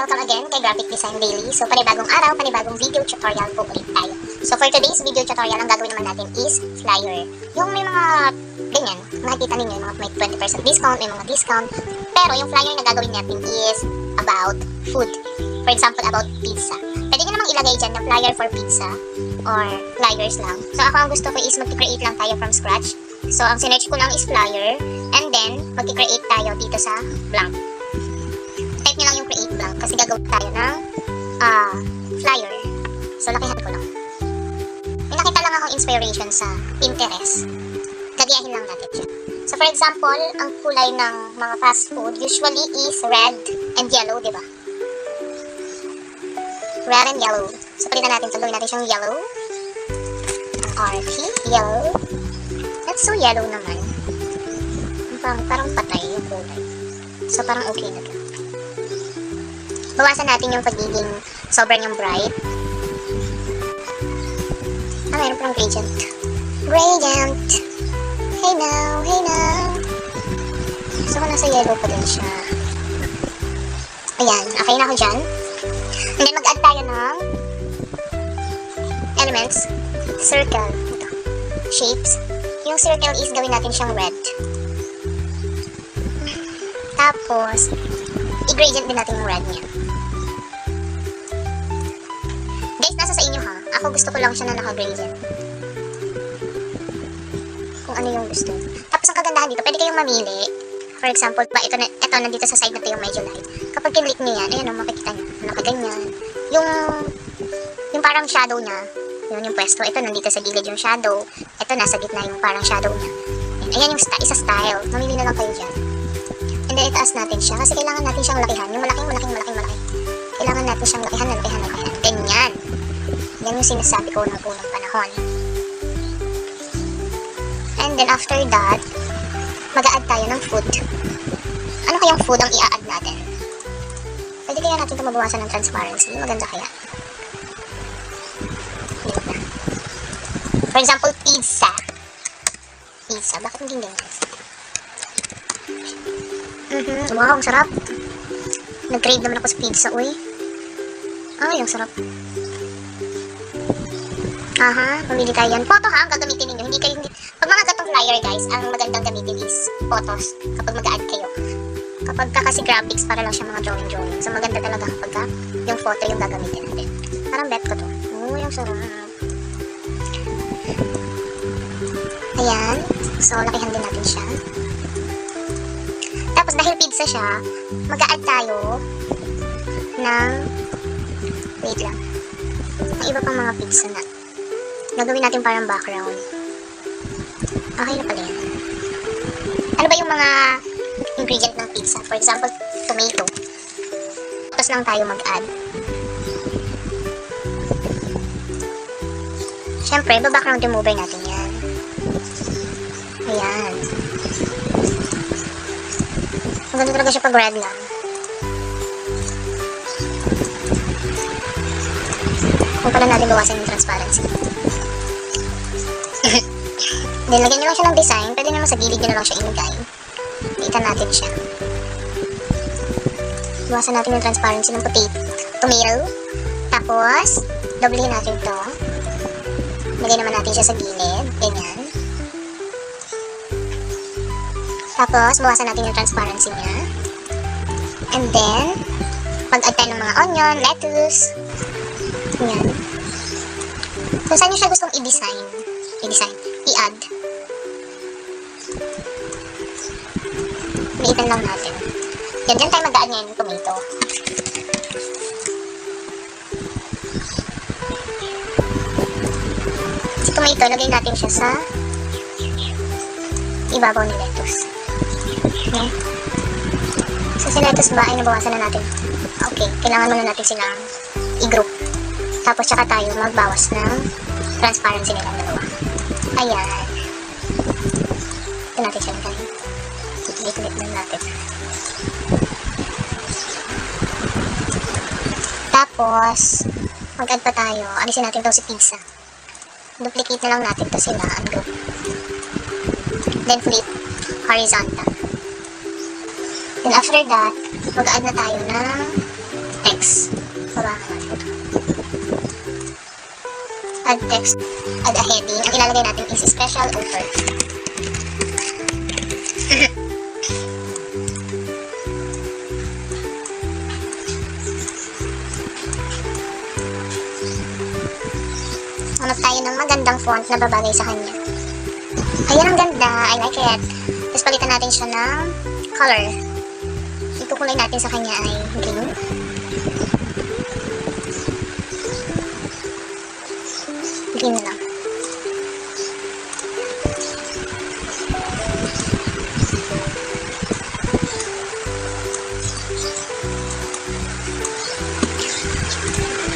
Welcome again kay Graphic Design Daily. So, panibagong araw, panibagong video tutorial po ulit tayo. So, for today's video tutorial, ang gagawin naman natin is flyer. Yung may mga, ganyan, makikita ninyo, yung mga may 20% discount, may mga discount. Pero yung flyer na gagawin natin is about food. For example, about pizza. Pwede nyo namang ilagay dyan na flyer for pizza or flyers lang. So, ako ang gusto ko is mag-create lang tayo from scratch. So, ang sinerch ko lang is flyer and then mag-create tayo dito sa blank create blank kasi gagawin tayo ng ah, flyer. So, lakihan ko lang. May nakita lang akong inspiration sa Pinterest. Gagayahin lang natin siya. So, for example, ang kulay ng mga fast food usually is red and yellow, di ba? Red and yellow. So, palitan natin. Gawin natin siyang yellow. Ang RT, yellow. That's so yellow naman. Parang, parang patay yung kulay. So, parang okay na to bawasan natin yung pagiging sobrang yung bright. Ah, meron palang gradient. Gradient! Hey now, hey now! So, nasa yellow pa din siya. Ayan, okay na ako dyan. And then, mag-add tayo ng elements. Circle. Ito. Shapes. Yung circle is gawin natin siyang red. Tapos, i-gradient din natin yung red niya. Ako gusto ko lang siya na naka-gradient. Kung ano yung gusto. Tapos ang kagandahan dito, pwede kayong mamili. For example, ba ito, na, ito nandito sa side na ito yung medyo light. Kapag kinlik niyo yan, ayan o, makikita niyo. Nakaganyan. Yung, yung parang shadow niya, yun yung pwesto. Ito, nandito sa gilid yung shadow. Ito, nasa gitna yung parang shadow niya. Ayan, ayan yung sta- isa style. Mamili na lang kayo dyan. And then, itaas natin siya. Kasi kailangan natin siyang lakihan. Yung malaking, malaking, malaking, malaki. Kailangan natin siyang lakihan, lakihan, lakihan. Yan yung sinasabi ko ng unang panahon. And then after that, mag-a-add tayo ng food. Ano kayang food ang i-add natin? Pwede kaya natin ito mabawasan ng transparency. Maganda kaya. Na. For example, pizza. Pizza. Bakit hindi ganyan? Mhm. Wow, ang sarap. Nag-crave naman ako sa pizza, uy. Ay, ang sarap. Aha, pumili tayo yan. Photo ha, ang gagamitin ninyo. Hindi kayo, hindi. Pag mga gatong flyer, guys, ang magandang gamitin is photos kapag mag-add kayo. Kapag ka kasi graphics, para lang siya mga drawing-drawing. So, maganda talaga kapag ka yung photo yung gagamitin natin. Parang bet ko to. Uy, ang sarap. Ayan. So, lakihan din natin siya. Tapos, dahil pizza siya, mag-add tayo ng wait lang. Ang iba pang mga pizza na gagawin natin parang background. Okay na pala yan. Ano ba yung mga ingredient ng pizza? For example, tomato. Tapos lang tayo mag-add. Siyempre, ba-background remover natin yan. Ayan. Maganda talaga siya pag red lang. Kung pala natin bawasan yung transparency. Then, lagyan nyo lang siya ng design. Pwede naman sa gilid nyo na lang siya ilagay. Kita natin siya. Bawasan natin yung transparency ng potato. Tomato. Tapos, doblehin natin to. Lagay naman natin siya sa gilid. Ganyan. Tapos, bawasan natin yung transparency niya. And then, mag-add tayo ng mga onion, lettuce. Ganyan. Kung saan nyo siya gustong i-design, i-design, i-add. Liitan lang natin. Yan, dyan tayo mag-add ngayon ng tomato. Si tomato, lagay natin siya sa ibabaw ni lettuce. Okay. So, si lettuce ba ay nabawasan na natin? Okay, kailangan muna natin silang i-group. Tapos, tsaka tayo magbawas ng transparency nilang dalawa. Ayan. Ito natin siya lagay. Dikit-dikit lang natin. Tapos, mag-add pa tayo. Alisin natin to si pizza. Duplicate na lang natin to sila. Ungroup. Then flip. Horizontal. Then after that, mag-add na tayo ng egg. Add text, add a heading. Ang ilalagay natin is special offer. Hanap tayo ng magandang font na babagay sa kanya. Ayan ang ganda. I like it. Tapos palitan natin siya ng color. Ito kulay natin sa kanya ay green. Na lang.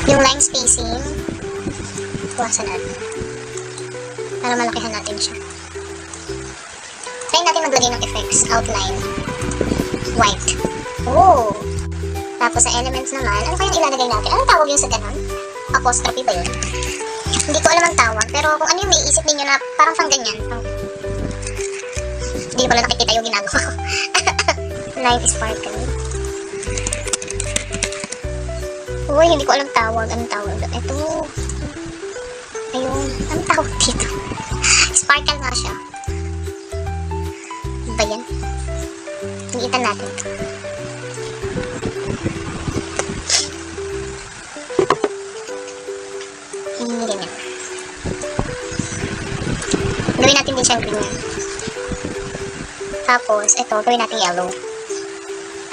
Yung line spacing, Iwasan natin. Para malakihan natin siya. Try natin maglagay ng effects. Outline. White. Oh! Tapos sa elements naman, ano kayang ilalagay natin? Ano tawag yun sa ganun? Apostrophe ba yun? Tawag. Pero kung ano yung may isip ninyo na parang pang ganyan. Hindi pala nakikita yung ginagawa ko. Life is sparkle. Uy, hindi ko alam tawag. Anong tawag? Ito. Ayun. Anong tawag dito? Sparkle nga siya. Ano ba yan? Initan natin ito. Siyang green. Tapos, ito, gawin natin yellow.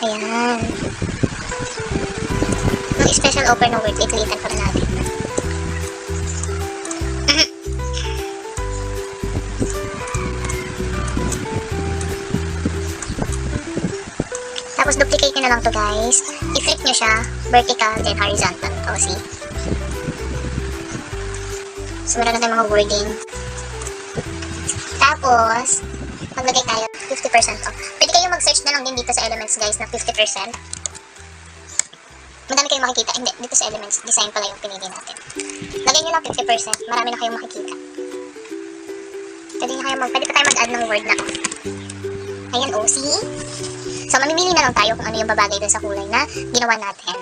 Ayan. Yung special offer na word, iklitan pa rin natin. Tapos duplicate nyo na lang to guys. I-flip nyo siya, vertical, then horizontal. O, see? Meron na tayong mga wording. Tapos, maglagay tayo 50% off. Pwede kayo mag-search na lang din dito sa elements guys na 50%. Madami kayong makikita. Hindi, dito sa elements, design pala yung pinili natin. Lagay nyo lang 50%. Marami na kayong makikita. Pwede, na kayo mag, pwede pa tayo mag-add ng word na. Ayan, oh, see? So, mamimili na lang tayo kung ano yung babagay dun sa kulay na ginawa natin.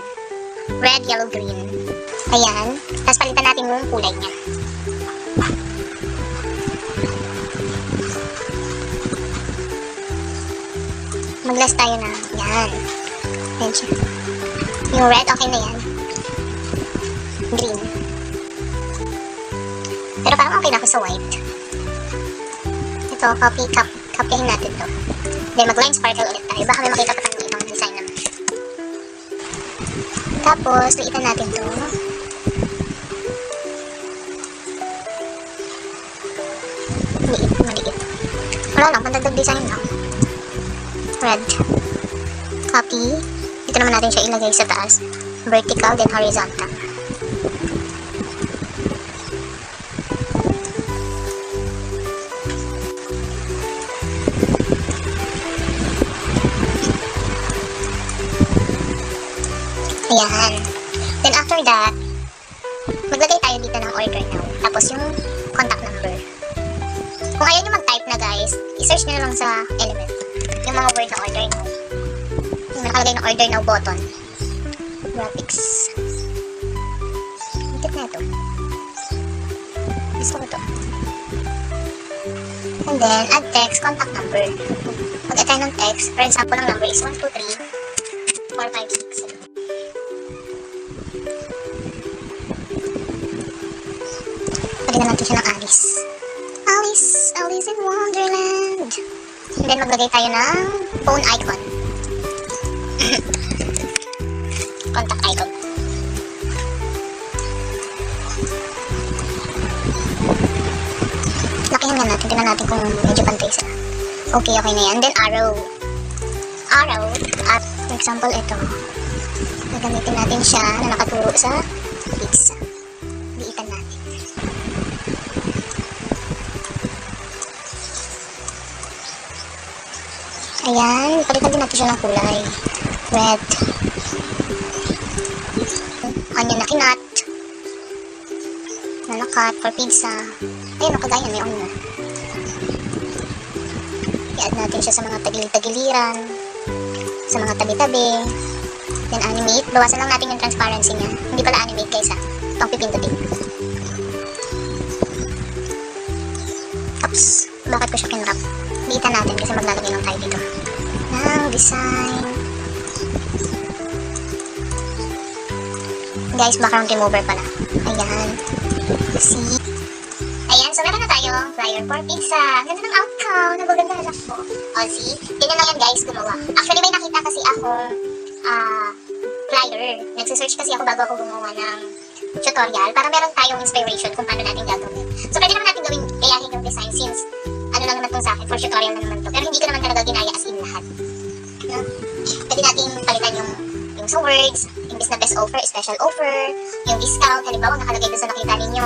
Red, yellow, green. Ayan. Tapos palitan natin yung kulay niya. Mag-less tayo na. Yan. Ayan. Yung red, okay na yan. Green. Pero parang okay na ako sa white. Ito, copy, cop, copyahin natin to. Then mag-line sparkle ulit tayo. Baka may makita pa tayong ibang design naman. Tapos, liitan natin to. Liit, maliit. Wala lang, pandagdag design lang. Red. Copy. Dito naman natin siya ilagay sa taas. Vertical, then horizontal. Ayan. Then after that, maglagay tayo dito ng order now. Tapos yung contact number. Kung ayaw nyo mag-type na guys, i-search nyo na lang sa element. Mga word na order now. Yung nakalagay ng order now button. Graphics. Tip na ito. Gusto ko to. And then, add text, contact number. Mag-add tayo ng text. For example, ang number is 123 456. Pwede naman ito siya ng Alice. Alice, Alice in Wonderland. And then maglagay tayo ng phone icon. Contact icon. Lakihan nga natin. Tingnan natin kung medyo pantay siya. Okay, okay na yan. Then arrow. Arrow. At example, ito. Gagamitin natin siya na nakaturo sa pizza. Ayan, palitan din natin siya ng kulay. Red. Onion na kinat. Na nakat for pizza. Ayan, nakagaya may onion. I-add natin siya sa mga tagilid-tagiliran. Sa mga tabi-tabi. Then animate. Bawasan lang natin yung transparency niya. Hindi pala animate guys ha. Ito ang pipindutin. Tapos, bakit ko siya kinrap? Liitan natin kasi maglalagay lang tayo dito ng design. Guys, background remover pala. Ayan. See? Ayan, so meron na tayong flyer for pizza. Ang Ganda ng outcome. Nabaganda na po. O, see? Ganyan lang yan guys, gumawa. Actually, may nakita kasi akong ah, flyer. Nagsisearch kasi ako bago ako gumawa ng tutorial para meron tayong inspiration kung paano natin gagawin. So, pwede naman natin gawin gayahin yung design since ano lang naman to sa akin, for tutorial na naman to. Pero hindi ko naman talaga ginaya as in lahat. No? Pwede natin palitan yung yung sa words, imbis na best offer, special offer, yung discount, halimbawa nakalagay doon sa nakita ninyo,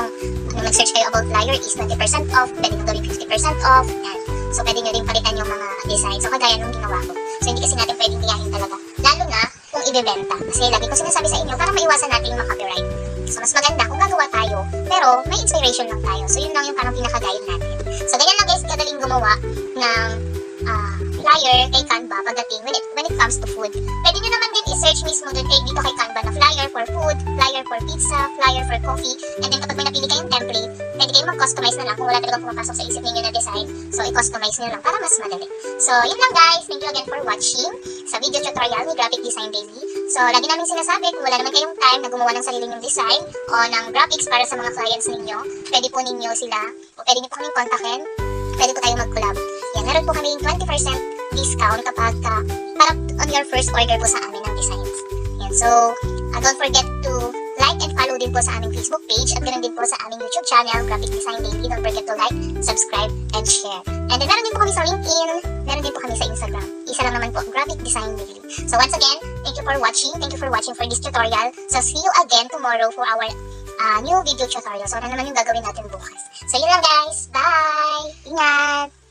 ano mag-search kayo about flyer is 20% off, pwede nyo gawin 50% off, yan. So, pwede nyo rin palitan yung mga design. So, kagaya nung ginawa ko. So, hindi kasi natin pwedeng gayahin talaga. Lalo na kung ibebenta. Kasi lagi ko sinasabi sa inyo, para maiwasan natin yung copyright. So, mas maganda kung gagawa tayo, pero may inspiration lang tayo. So, yun lang yung parang pinaka-guide natin. Gumawa ng ah, flyer kay Canva pagdating when it, when it comes to food. Pwede nyo naman din i-search mismo dun kay dito kay Canva na flyer for food, flyer for pizza, flyer for coffee, and then kapag may napili kayong template, pwede kayong mag-customize na lang kung wala talagang pumapasok sa isip ninyo na design. So, i-customize nyo lang para mas madali. So, yun lang guys. Thank you again for watching sa video tutorial ni Graphic Design Daily. So, lagi namin sinasabi, kung wala naman kayong time na gumawa ng sarili nyong design o ng graphics para sa mga clients ninyo, pwede po ninyo sila, o pwede nyo po kaming kontakin, pwede po tayo mag-collab. Yan, meron po kami 20% discount kapag ka, para on your first order po sa amin ng designs. Yan, so, uh, don't forget to like and follow din po sa aming Facebook page at ganoon din po sa aming YouTube channel, Graphic Design Daily. Don't forget to like, subscribe, and share. And then, meron din po kami sa LinkedIn, meron din po kami sa Instagram. Isa lang naman po, Graphic Design Daily. So, once again, thank you for watching. Thank you for watching for this tutorial. So, see you again tomorrow for our uh, new video tutorial. So, ano naman yung gagawin natin bukas. So, yun lang guys. Bye! Ingat!